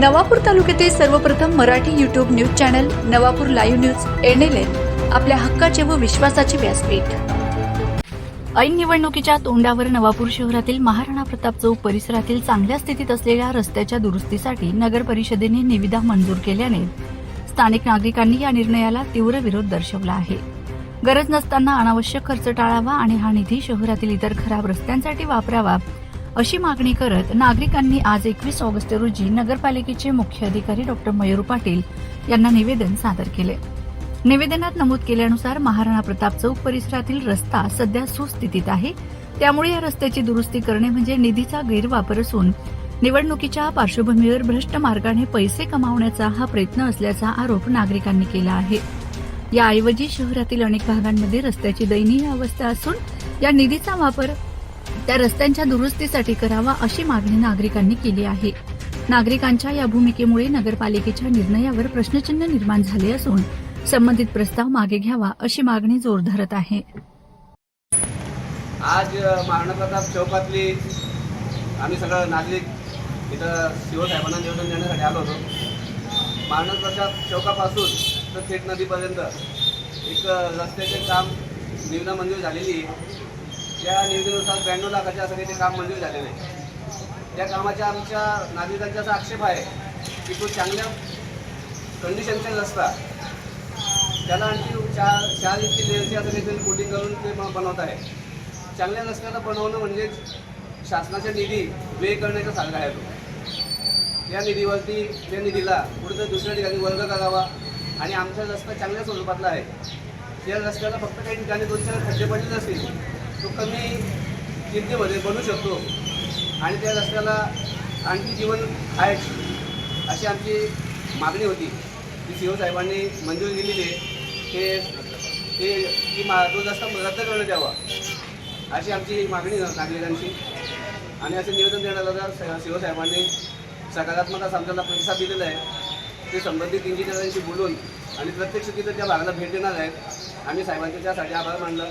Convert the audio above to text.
नवापूर तालुक्यातील सर्वप्रथम Marathi YouTube news channel Navapur live news NLN आपल्या हक्काचे व विश्वासाचे व्यासपीठ. ऐन निवडणुकीच्या तोंडावर नवापूर शहरातील महाराणा प्रताप चौक परिसरातील चांगल्या स्थितीत असलेल्या रस्त्याच्या दुरुस्तीसाठी नगर परिषदेने निविदा मंजूर केल्याने स्थानिक नागरिकांनी या निर्णयाला तीव्र विरोध दर्शवला आहे. गरज नसताना अनावश्यक खर्च टाळावा आणि हा निधी शहरातील इतर खराब रस्त्यांसाठी वापरावा अशी मागणी करत नागरिकांनी आज एकवीस ऑगस्ट रोजी नगरपालिकेचे मुख्य अधिकारी डॉक्टर मयूर पाटील यांना निवेदन सादर केले. निवेदनात नमूद केल्यानुसार महाराणा प्रताप चौक परिसरातील रस्ता सध्या सुस्थितीत आहे. त्यामुळे या रस्त्याची दुरुस्ती करणे म्हणजे निधीचा गैरवापर असून निवडणुकीच्या पार्श्वभूमीवर भ्रष्ट मार्गाने पैसे कमावण्याचा हा प्रयत्न असल्याचा आरोप नागरिकांनी केला आहे. याऐवजी शहरातील अनेक भागांमध्ये रस्त्याची दयनीय अवस्था असून या निधीचा वापर त्या रस्त्यांच्या दुरुस्तीसाठी करावा अशी मागणी नागरिकांनी केली आहे. नागरिकांच्या या भूमिकेमुळे नगरपालिकेच्या निर्णयावर प्रश्नचिन्ह निर्माण झाले असून संबंधित प्रस्ताव मागे घ्यावा अशी मागणी जोर धरत आहे. आज अ, महाराणा प्रताप चौकातली आम्ही सगळं नागरिक इथं शिवसाहेबांना निवेदन देण्यासाठी आलो होतो. महाराणा प्रताप चौकापासून तर थेट नदीपर्यंत एक रस्त्याचे काम निम्न मंजूर झालेली त्या निविदेनुसार ब्याण्णव लाखाच्या असं काही ते काम मंजूर झाले आहे त्या कामाच्या आमच्या नागरिकांचा असा आक्षेप आहे की तो चांगल्या कंडिशनचा नसता. त्याला आणखी चार चार इंची लेअरची असं काहीतरी कोटिंग करून ते बनवत आहे. चांगल्या रस्त्याला बनवणं म्हणजेच शासनाचा निधी व्यय करण्याचा सारखा आहे तो. त्या निधीवरती त्या निधीला कुठेतरी दुसऱ्या ठिकाणी वर्ग करावा आणि आमचा रस्ता चांगल्या स्वरूपातला आहे. त्या रस्त्याला फक्त काही ठिकाणी दोन चार खड्डे पडलेले असतील तो कमी किमतीमध्ये बनू शकतो. आणि त्या रस्त्याला आणखी जीवन आहे अशी आमची मागणी होती. ती सी साहेबांनी मंजुरी दिलेली आहे. ते ते ती मा तो रस्ता रद्द करण्यात यावा अशी आमची मागणी नागरिकांची आणि असं निवेदन देण्याला सी साहेबांनी सकारात्मक असा आमच्याला प्रतिसाद दिलेला आहे. ते संबंधित इंजिनियरांशी बोलून आणि प्रत्यक्ष तिथं त्या भागाला भेट देणार आहेत. आम्ही साहेबांचे त्यासाठी आभार मानलं.